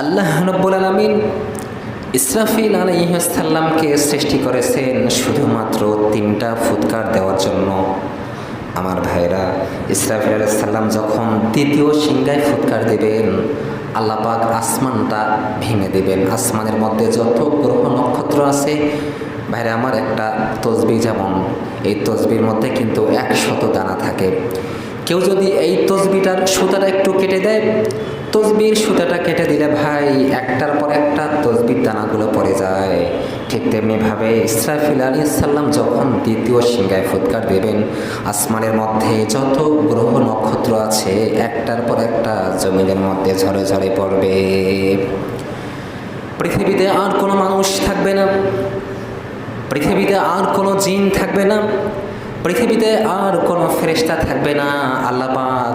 আল্লাহ রব্বুল আলমিন ইসরাফিল আলাইসাল্লামকে সৃষ্টি করেছেন শুধুমাত্র তিনটা ফুৎকার দেওয়ার জন্য। আমার ভাইরা, ইসরাফিল আলাইসাল্লাম যখন দ্বিতীয় সিংহায় ফুৎকার দেবেন আল্লাপাক আসমানটা ভেঙে দেবেন। আসমানের মধ্যে যত গ্রহ নক্ষত্র আছে, ভাইরা, আমার একটা তসবি যেমন, এই তসবির মধ্যে কিন্তু একশত দানা থাকে। কেউ যদি এই তসবিটার সুতাটা একটু কেটে দেয় তসবির সুতাটা কেটে দিলে ভাই, একটার পর একটা তসবির দানাগুলো পড়ে যায়। ঠিক তেমনিভাবে ইসরাফিল আলী সাল্লাম যখন দ্বিতীয় সিংহায় ফুৎকার দেবেন, আসমানের মধ্যে যত গ্রহ নক্ষত্র আছে, একটার পর একটা জমিনের মধ্যে ঝরে ঝরে পড়বে। পৃথিবীতে আর কোনো মানুষ থাকবে না। পৃথিবীতে আর কোনো জিন থাকবে না। পৃথিবীতে আর কোনো ফেরেস্তা থাকবে না। আল্লাপাক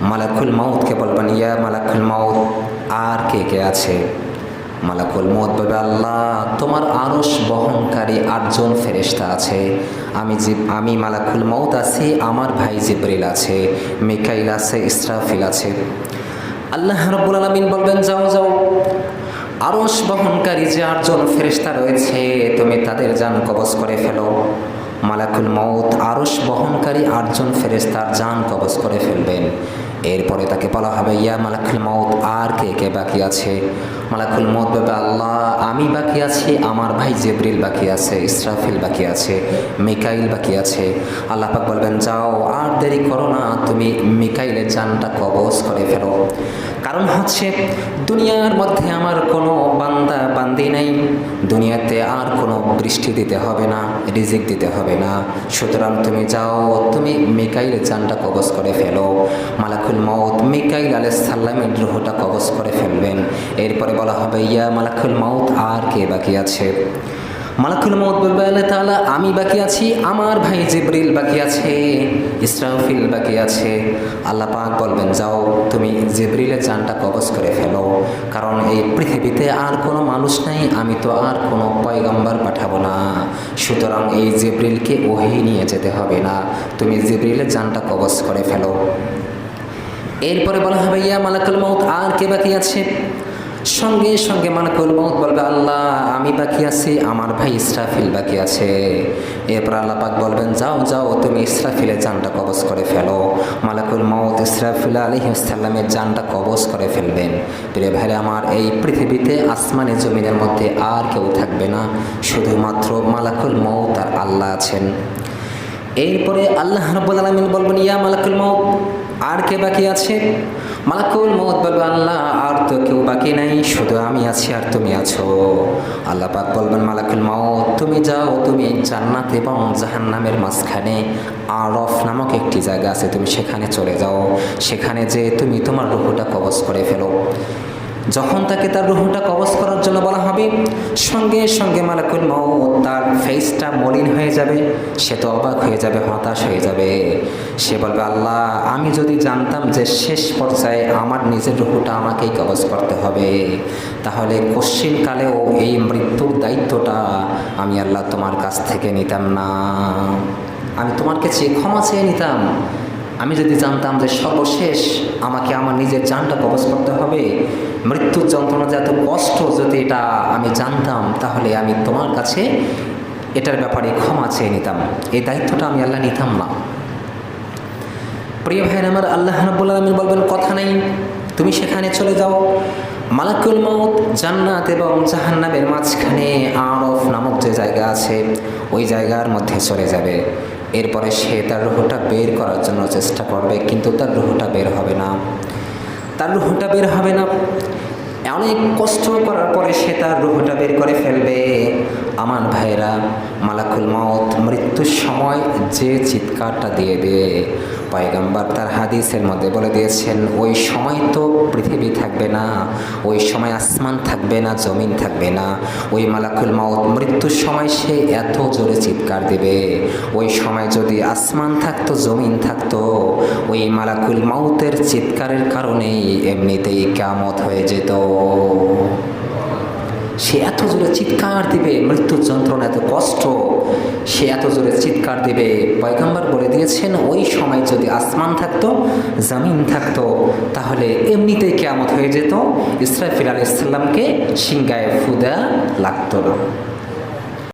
মালাকুল মাউতকে বলবেন, ইয়া মালাকুল মাউত, আর কে কে আছে? মালাকুল মত বলবে, আল্লাহ, তোমার আরস বহনকারী আটজন ফেরেস্তা আছে। আমি যে, আমি মালাকুল মৌত আছি, আমার ভাই জিব্রিল আছে, মিকাইল আছে, ইসরাফিল আছে। আল্লাহ রব্বুল আলমিন বলবেন, যাও যাও। আরস বহনকারী যে আটজন ফেরেস্তা রয়েছে, তুমি তাদের যান কবজ করে ফেলো। মালাকুল মৌত আরস বহনকারী আটজন ফেরেস্তার যান কবজ করে ফেলবেন। এরপরে তাকে বলা হবে, ইয়া মালাকুল মৌত আর কে কে বাকি আছে? মালাকুল মৌত বলবে, আল্লাহ, আমি বাকি আছি, আমার ভাই জেবরিল বাকি আছে, ইসরাফিল বাকি আছে, মিকাইল বাকি আছে। আল্লাহ পাক বলবেন, যাও, আর দেরি করো না, তুমি মিকাইলের জানটা কবজ করে ফেলো। কারণ হচ্ছে, দুনিয়ার মধ্যে আমার কোনো বান্দা বান্দি নাই। দুনিয়াতে আর কোনো বৃষ্টি দিতে হবে না, রিজিক দিতে হবে না। সুতরাং তুমি যাও, তুমি মিকাইলের চানটা কবজ করে ফেলো। মালাকুল মৌত মিকাইল আলাহ সাল্লামের দ্রোহটা কবজ করে ফেলবেন। এরপরে বলা হবে, ইয়া মালাকুল মৌত আর কে বাকি আছে? মালাকুল মত বলবে তাআলা, আমি বাকি আছি, আমার ভাই জিব্রিল বাকি আছে, ইসরাফিল বাকি আছে। আল্লাহ পাক বলবেন, যাও, তুমি জিব্রিলের জানটা কবজ করে ফেলো, কারণ এই পৃথিবীতে আর কোনো মানুষ নাই, আমি তো আর কোনো পয়গম্বর পাঠাবো না। সুতরাং এই জিব্রিলকে ওহি নিয়ে যেতে হবে না, তুমি জিব্রিলের জানটা কবজ করে ফেলো। এরপরে বলা হবে, ইয়া মালাকুল মত আর কে বাকি আছে? সঙ্গে সঙ্গে মালাকুল মৌত বলবে, আল্লাহ, আমি বাকি আছি, আমার ভাই ইসরাফিল বাকি আছে। এরপর আল্লাহ পাক বলবেন, যাও যাও, তুমি ইসরাফিলের জানটা কবজ করে ফেলো। মালাকুল মৌত ইসরাফিল আলহিসাল্লামের জানটা কবজ করে ফেলবেন। প্রিয় ভাইরে আমার, এই পৃথিবীতে আসমানে জমিনের মধ্যে আর কেউ থাকবে না, শুধুমাত্র মালাকুল মৌত আর আল্লাহ আছেন। এরপরে আল্লাহ রব্বুল আলমিন বলবেন, ইয়া মালাকুল মৌত আর কে বাকি আছে? মালাকুল মৌত বলবে, আল্লাহ, আর তো কেউ বাকি নাই, শুধু আমি আছি আর তুমি আছো। আল্লাহ পাক বলবেন, মালাকুল মৌত তুমি যাও, তুমি জান্নাত এবং জাহান্নামের মাঝখানে আরফ নামক একটি জায়গা আছে, তুমি সেখানে চলে যাও। সেখানে যে তুমি তোমার রুহুটা কবজ করে ফেলো। যখন তাকে তার রুহুটা কবজ করার জন্য বলা হবে, সঙ্গে সঙ্গে মালাকুল মৌত তার হয়ে যাবে, সে তো অবাক হয়ে যাবে, হতাশ হয়ে যাবে। সে বলবে, আল্লাহ, আমি যদি জানতাম যে শেষ পর্যায়ে আমার নিজের রুহটা আমাকেই কবজ করতে হবে, তাহলে কালেও এই মৃত্যুর দায়িত্বটা আমি আল্লাহ তোমার কাছ থেকে নিতাম না। আমি তোমার কাছে ক্ষমা চেয়ে নিতাম। আমি যদি জানতাম যে সর্বশেষ আমাকে আমার নিজের জানটা কবজ করতে হবে, মৃত্যুর যন্ত্রণা যে এত কষ্ট যদি এটা আমি জানতাম, তাহলে আমি তোমার কাছে এটার ব্যাপারে ক্ষমা চেয়ে নিতাম। এই দায়িত্বটা আমি আল্লাহ নিতাম না প্রিয় ভাইয়ের আমার, আল্লাহ রাব্বুল আলামিন বলবেন, কথা নেই, তুমি সেখানে চলে যাও। মালাকুল মৌত জান্নাত এবং জাহান্নাবের মাঝখানে আরফ নামক যে জায়গা আছে, ওই জায়গার মধ্যে চলে যাবে। এরপরে সে তার রুহটা বের করার জন্য চেষ্টা করবে, কিন্তু তার রুহটা বের হবে না। তার রুহটা বের হবে না। অনেক কষ্ট করার পরে সে তার রুহটা বের করে ফেলবে। আমার ভাইরা, মালাকুল মত মৃত্যুর সময় যে চিৎকারটা দিয়ে দেবে পয়গাম্বার তার হাদিসের মধ্যে বলে দিয়েছেন, ওই সময় তো পৃথিবী থাকবে না, ওই সময় আসমান থাকবে না, জমিন থাকবে না। ওই মালাকুল মাউত মৃত্যুর সময় সে এত জোরে চিৎকার দেবে। ওই সময় যদি আসমান থাকতো, জমিন থাকতো, ওই মালাকুল মাউতের চিৎকারের কারণেই এমনিতেই কামত হয়ে যেত। সে এত জোরে চিৎকার দিবে, মৃত্যুর যন্ত্রণা, এত কষ্ট। সে এত জোরে চিৎকার দিবে। পয়গাম্বার বলে দিয়েছেন, ওই সময় যদি আসমান থাকতো, জামিন থাকতো, তাহলে এমনিতেই কেয়ামত হয়ে যেত। ইসরাফিল আলাইসাল্লামকে সিংগায় ফুদা লাগতো না।